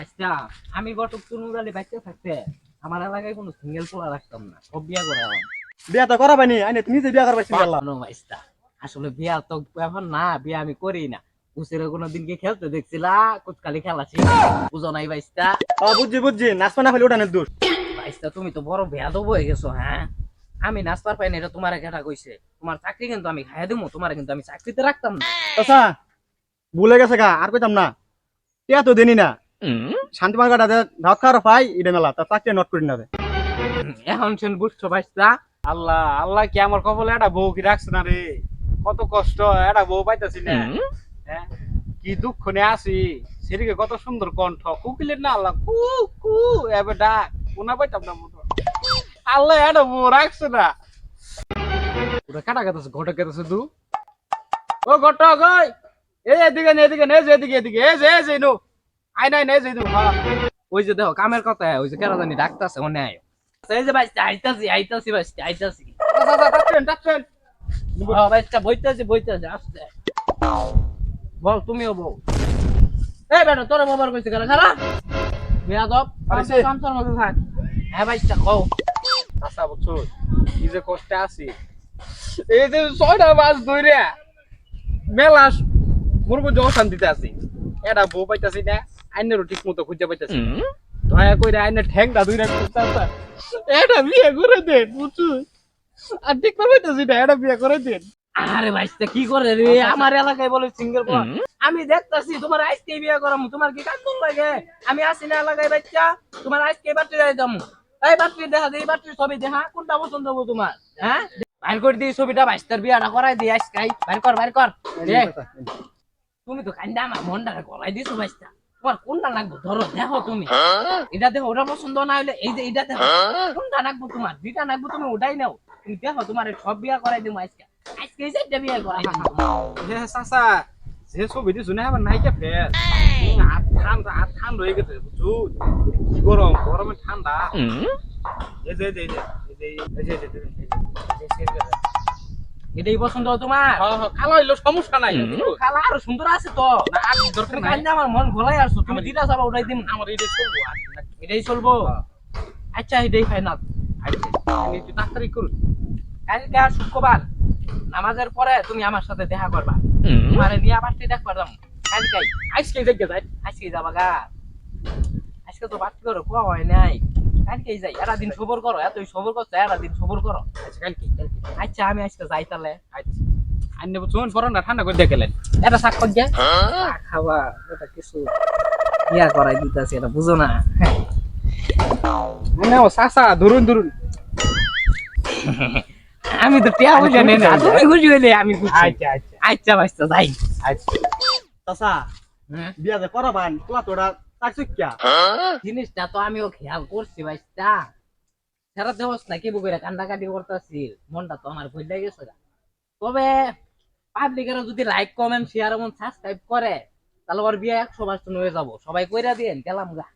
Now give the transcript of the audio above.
আচ্ছা আমি গটক তুনুরালি বাইতে থাকতে আমার এলাকায় কোনো সিঙ্গেল পোলা রাখতাম না সব বিয়া করে আমার বিয়া তো করা পাইনি আইনে তুমি যে বিয়া করবা সিঙ্গেল। কোনো বাইস্তা আসলে বিয়া তো ব্যাপার না বিয়া আমি করি না। উসেরে কোনো দিনকে খেলতে দেখছিলা কুচকালি খেলা ছিল বুঝো নাই বাইস্তা? ও বুঝছি বুঝছি নাচপা না ফেলে উঠানের দোষ। বাইস্তা তুমি তো বড় বেয়াদব হয়ে গেছো হ্যাঁ? আমি নাচবার পাই না এটা তোমার কেটা কইছে। তোমার চাকরি কিন্তু আমি খাইয়া দেবো তোমার কিন্তু আমি চাকরিতে রাখতাম না। আচ্ছা ভুলে গেছে গা আর কইতাম না। টিয়া তো দেনি না। শান্তি মার্কাটা খাওয়ার পাই এটা মেলা তার চাকরি নট করি না। এখন শুন বুঝছ বাইস্তা আল্লাহ আল্লাহ কি আমার কপালে একটা বউ কি রাখছে না রে? কত কষ্ট একটা বউ পাইতাছি না। হ্যাঁ? কি দুঃখ নিয়ে আসি। সেদিকে কত সুন্দর কণ্ঠ। কুকিলের না আল্লাহ কু কু এবার ডাক। শোনা পাইতাম না মতো। আল্লাহ একটা বউ রাখছে না। ওটা কাটা গেতেছে ঘটক গেতেছে দু। ও ঘটক ওই। এই এদিকে নে এদিকে নে যে এদিকে এদিকে এই যে এই যে নো। আই নাই নে যে হ্যাঁ। ওই যে দেখো কামের কথা ওই যে কেন জানি ডাকতাছে মনে আয়। এই যে বাইস্তা আইতাছি আইতাছি বাইস্তা আইতাছি। টাচ্ছেন ও বাইস্তা বইতাছি বইতাছি আসতে। বল তুমিও বল। এই বেটা তোর বাবার কইছে কেন? খারাপ বেয়াদব। কামসার মতো থাক। হ্যাঁ বাইস্তা কও। আশা বছর কি যে কষ্টে আছি। এই যে ছয়টা মাস ধরে মেলা মুরগো জল দিতে আছি। এটা বউ পাইতাছি না। আইনেরও ঠিক মতো খুঁজে পাইতাছি। দয়া করে আইনের ঠ্যাংটা দুই রাখ এটা বিয়ে করে দেন বুঝছ আর ঠিক পাইতাছি না এটা বিয়ে করে দেন। আরে বাইস্তা কি করে রে? আমার এলাকায় বলে সিঙ্গেল আমি দেখতাছি তোমার আজকে বিয়ে করাম তোমার কি কান্দন লাগে আমি আসি না এলাকায় বাচ্চা। তোমার আজকে বাড়তে যাই যাব এই বাড়তি দেখা দিই বাড়তির ছবি দেখা। কোনটা পছন্দ হব তোমার হ্যাঁ? বাইর করে দিই ছবিটা বাইস্তার বিয়াটা করাই দিই আজকে বাইর কর বাইর কর। দে। তুমি তো কান্দা আমার মনটা গলাই দিছো বাইস্তা তোমার কোনটা লাগবে ধরো দেখো তুমি এটা দেখো ওটা পছন্দ না হলে এই যে এটা দেখো কোনটা লাগবে তোমার যেটা লাগবে তুমি ওটাই নাও তুমি দেখো তোমার সব বিয়া করাই দিবো আজকে আজকে এই যে বিয়া করাই দিবো হে চাচা যে ছবি দিছো না আবার নাইকা ফের ঠান্ডা আর হয়ে গেছে বুঝছ কি গরম গরমে ঠান্ডা এই যে এই যে এই যে এই যে এই যে এটাই পছন্দ তোমার? হ্যাঁ হ্যাঁ কালো হইল সমস্যা নাই? কালা আরও সুন্দর আছে তো। তুমি আমার মন ভোলাই আসছো। তুমি যাবা ওটাই দিম। আমার এটা চলবো। এটাই চলবো? আচ্ছা এটাই ফাইনাল আচ্ছা তাড়াতাড়ি করুন। কালকে শুক্রবার। নামাজের পরে তুমি আমার সাথে দেখা করবা। তোমার নিয়ে আবার দেখ পারলাম কালকে। আজকে দেখে যাই। আজকে যাবা গা। আজকে তো বাদ করো কোয়া হয় নাই। কালকে যাই এরা দিন সবর করো এতই সবর করছ এরা দিন সবর করো। আচ্ছা কালকে কালকে আচ্ছা আমি আজকে যাই তাহলে। আচ্ছা। আন্য চুন পরানটা ঠান্ডা করে দেখলেন এটা শাক কর যায় খাওয়া এটা কিছু ইয়া করাই দিতেছে এটা বুঝো না। না ও সাসা ধরুন ধরুন। আমি তো টিয়া বুঝে নেই না। তুমি খুশি হইলে আমি আচ্ছা আচ্ছা। আচ্ছা বাচ্চা যাই। আচ্ছা। চাচা বিয়া যে করা পান তোলা তোরা জিনিসটা তো আমিও খেয়াল করছি ভাইটা সেটা দেবস না কি বুকের কান্দাকাটি করতেছি মনটা তো আমার ভুল গেছে তবে পাবলিকেরা যদি লাইক কমেন্ট শেয়ার এবং সাবস্ক্রাইব করে তাহলে ওর বিয়ে একশো পার্সেন্ট হয়ে যাব। সবাই কইরা দিন গেলাম গা।